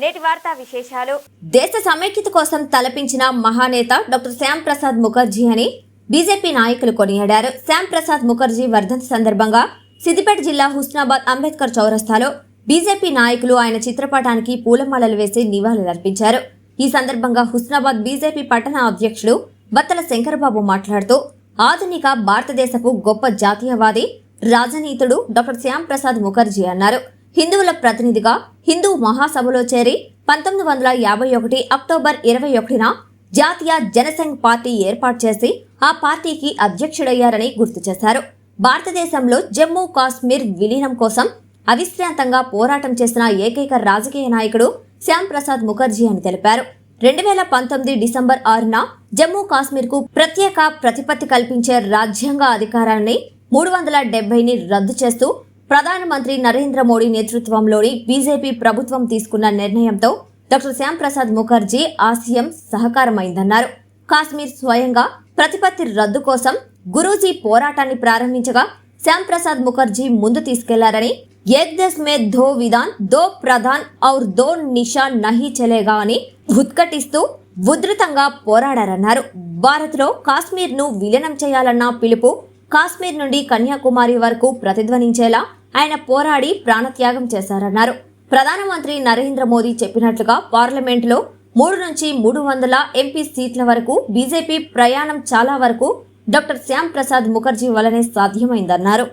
నేటి వార్తా విశేషాలు. దేశ సమైక్యత కోసం తలపించిన మహానేత డాక్టర్ శ్యామ్ ప్రసాద్ ముఖర్జీ అని బీజేపీ నాయకులు కొనియాడారు. శ్యామ్ ప్రసాద్ ముఖర్జీ వర్ధంతి సందర్భంగా సిద్దిపేట జిల్లా హుస్నాబాద్ అంబేద్కర్ చౌరస్తాలో బీజేపీ నాయకులు ఆయన చిత్రపటానికి పూలమాలలు వేసి నివాళులర్పించారు ఈ సందర్భంగా హుస్నాబాద్ బీజేపీ పట్టణ అధ్యక్షుడు బత్తల శంకరబాబు మాట్లాడుతూ ఆధునిక భారతదేశపు గొప్ప జాతీయవాది రాజనీతుడు డాక్టర్ శ్యామ్ ప్రసాద్ ముఖర్జీ అన్నారు. హిందువుల ప్రతినిధిగా హిందూ మహాసభలో చేరి పంతొమ్మిది వందల యాభై ఒకటి అక్టోబర్ ఇరవై ఒకటిన జాతీయ జనసంఘ్ పార్టీ ఏర్పాటు చేసి ఆ పార్టీకి అధ్యక్షుడయ్యారని గుర్తు చేశారు. భారతదేశంలో జమ్మూ కాశ్మీర్ విలీనం కోసం అవిశ్రాంతంగా పోరాటం చేసిన ఏకైక రాజకీయ నాయకుడు శ్యామ్ ప్రసాద్ ముఖర్జీ అని తెలిపారు. రెండు వేల పంతొమ్మిది డిసెంబర్ ఆరున జమ్మూ కాశ్మీర్కు ప్రత్యేక ప్రతిపత్తి కల్పించే రాజ్యాంగ అధికారాన్ని మూడు వందల డెబ్బైని రద్దు చేస్తూ ప్రధానమంత్రి నరేంద్ర మోడీ నేతృత్వంలోని బీజేపీ ప్రభుత్వం తీసుకున్న నిర్ణయంతో డాక్టర్ శ్యామ్ ప్రసాద్ ముఖర్జీ ఆశయం సహకారమైందన్నారు. కాశ్మీర్ స్వయంగా ప్రతిపత్తి రద్దు కోసం గురూజీ పోరాటాన్ని ప్రారంభించగా శ్యామ్ ప్రసాద్ ముఖర్జీ ముందు తీసుకెళ్ళారని ఏక్ దేశ్ మే దో విధాన్ దో ప్రధాన్ ఔర్ దో నిషాన్ నహి చలేగా అని ఉత్కటిస్తూ ఉధృతంగా పోరాడారన్నారు. భారత్లో కాశ్మీర్ను విలీనం చేయాలన్న పిలుపు కాశ్మీర్ నుండి కన్యాకుమారి వరకు ప్రతిధ్వనించేలా ఆయన పోరాడి ప్రాణత్యాగం చేశారన్నారు. ప్రధానమంత్రి నరేంద్ర మోదీ చెప్పినట్లుగా పార్లమెంటులో మూడు నుంచి మూడు వందల ఎంపీ సీట్ల వరకు బీజేపీ ప్రయాణం చాలా వరకు డాక్టర్ శ్యామ్ ప్రసాద్ ముఖర్జీ వలనే సాధ్యమైందన్నారు.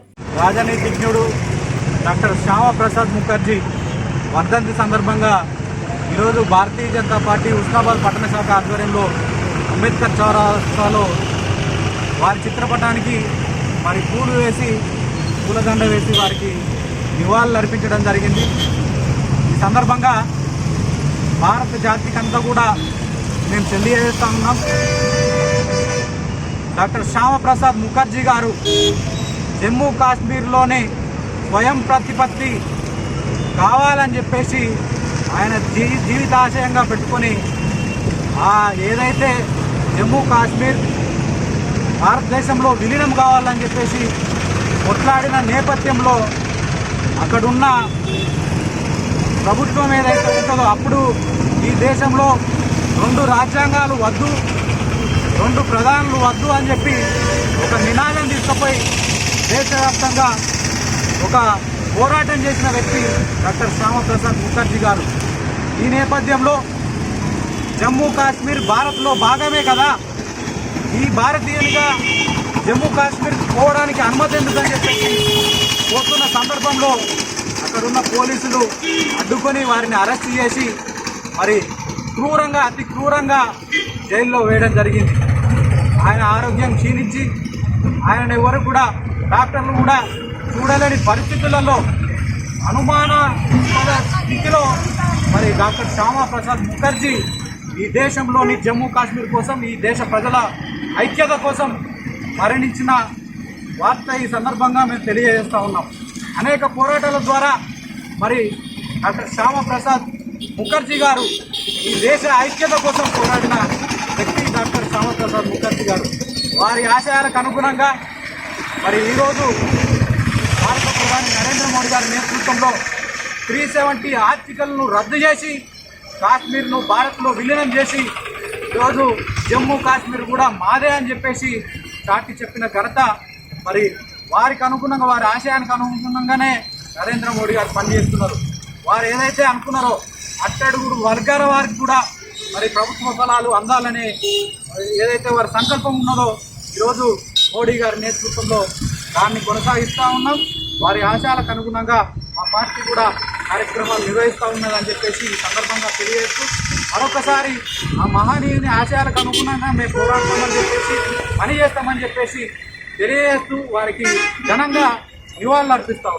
రాజనీతిజ్ఞుడు డాక్టర్ శ్యామ ప్రసాద్ ముఖర్జీ వర్ధంతి సందర్భంగా ఈరోజు భారతీయ జనతా పార్టీ ఉస్నాబాద్ పట్టణ శాఖ ఆధ్వర్యంలో అంబేద్కర్ చౌరస్తాలో వారి చిత్రపటానికి మరి పూలు వేసి పూలదండ వేసి వారికి నివాళులు అర్పించడం జరిగింది. ఈ సందర్భంగా భారత జాతికంతా కూడా మేము తెలియజేస్తా ఉన్నాం. డాక్టర్ శ్యామప్రసాద్ ముఖర్జీ గారు జమ్మూ కాశ్మీర్లోనే స్వయం ప్రతిపత్తి కావాలని చెప్పేసి ఆయన జీ జీవితాశయంగా పెట్టుకొని ఆ ఏదైతే జమ్మూ కాశ్మీర్ భారతదేశంలో విలీనం కావాలని చెప్పేసి కొట్లాడిన నేపథ్యంలో అక్కడున్న ప్రభుత్వం ఏదైతే ఉంటుందో అప్పుడు ఈ దేశంలో రెండు రాజ్యాంగాలు వద్దు రెండు ప్రధానులు వద్దు అని చెప్పి ఒక నినాదం తీసుకుపోయి దేశవ్యాప్తంగా ఒక పోరాటం చేసిన వ్యక్తి డాక్టర్ శ్యామప్రసాద్ ముఖర్జీ గారు. ఈ నేపథ్యంలో జమ్మూ కాశ్మీర్ భారత్లో భాగమే కదా. ఈ భారతీయులుగా జమ్మూ కాశ్మీర్ పోవడానికి అనుమతి ఎందుకని చెప్పేసి పోతున్న సందర్భంలో అక్కడున్న పోలీసులు అడ్డుకొని వారిని అరెస్ట్ చేసి మరి క్రూరంగా అతి క్రూరంగా జైల్లో వేయడం జరిగింది. ఆయన ఆరోగ్యం క్షీణించి ఆయన ఎవరు కూడా డాక్టర్లు కూడా చూడలేని పరిస్థితులలో అనుమాన స్థితిలో మరి డాక్టర్ శ్యామా ప్రసాద్ ముఖర్జీ ఈ దేశంలోని జమ్మూ కాశ్మీర్ కోసం ఈ దేశ ప్రజల ఐక్యత కోసం మరణించిన వార్త ఈ సందర్భంగా మేము తెలియజేస్తూ ఉన్నాం. అనేక పోరాటాల ద్వారా మరి డాక్టర్ శ్యామప్రసాద్ ముఖర్జీ గారు ఈ దేశ ఐక్యత కోసం పోరాడిన వ్యక్తి డాక్టర్ శ్యామప్రసాద్ ముఖర్జీ గారు. వారి ఆశయాలకు అనుగుణంగా మరి ఈరోజు భారత ప్రధాని నరేంద్ర మోడీ గారి నేతృత్వంలో త్రీ సెవెంటీ ఆర్టికల్ను రద్దు చేసి కాశ్మీర్ను భారత్లో విలీనం చేసి ఈరోజు జమ్మూ కాశ్మీర్ కూడా మాదే అని చెప్పేసి చాటి చెప్పిన ఘనత మరి వారికి అనుగుణంగా వారి ఆశయానికి అనుగుణంగానే నరేంద్ర మోడీ గారు పనిచేస్తున్నారు. వారు ఏదైతే అనుకున్నారో అట్టడుగుడు వర్గాల వారికి కూడా మరి ప్రభుత్వ ఫలాలు అందాలని మరి ఏదైతే వారి సంకల్పం ఉన్నదో ఈరోజు మోడీ గారి నేతృత్వంలో దాన్ని కొనసాగిస్తూ ఉన్నాం. వారి ఆశయాలకు అనుగుణంగా మా పార్టీ కూడా కార్యక్రమాలు నిర్వహిస్తూ ఉన్నదని చెప్పేసి ఈ సందర్భంగా తెలియజేస్తూ మరొకసారి ఆ మహనీయుని ఆశయాలకు అనుగుణంగా మేము పోరాడతామని చెప్పేసి పని చేస్తామని చెప్పేసి తెలియజేస్తూ వారికి ఘనంగా నివాళులు అర్పిస్తా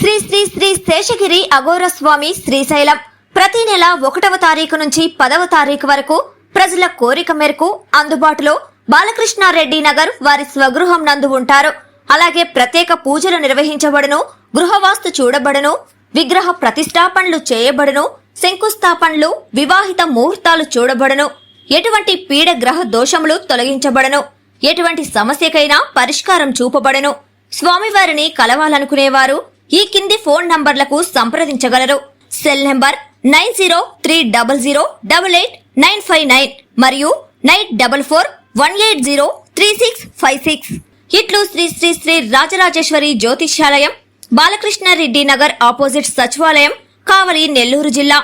శ్రీ శ్రీ శ్రీ శేషగిరి అఘోర స్వామి శ్రీశైలం. ప్రతి నెల ఒకటవ తారీఖు నుంచి పదవ తారీఖు వరకు ప్రజల కోరిక మేరకు అందుబాటులో బాలకృష్ణారెడ్డి నగర్ వారి స్వగృహం నందు ఉంటారు. అలాగే ప్రత్యేక పూజలు నిర్వహించబడను గృహవాస్తు చూడబడను విగ్రహ ప్రతిష్టాపనలు చేయబడును శంకుస్థాపనలు వివాహిత ముహూర్తాలు చూడబడును. ఎటువంటి పీడ గ్రహ దోషములు తొలగించబడను. ఎటువంటి సమస్యకైనా పరిష్కారం చూపబడను. స్వామివారిని కలవాలనుకునేవారు ఈ కింది ఫోన్ నంబర్లకు సంప్రదించగలరు. Cell number nine zero three double zero double eight nine five nine మరియు nine double four one eight zero three six five six. ఇట్లు శ్రీ శ్రీ శ్రీ రాజరాజేశ్వరి జ్యోతిష్యాలయం బాలకృష్ణారెడ్డి నగర్ ఆపోజిట్ సచివాలయం కావలి నెల్లూరు జిల్లా.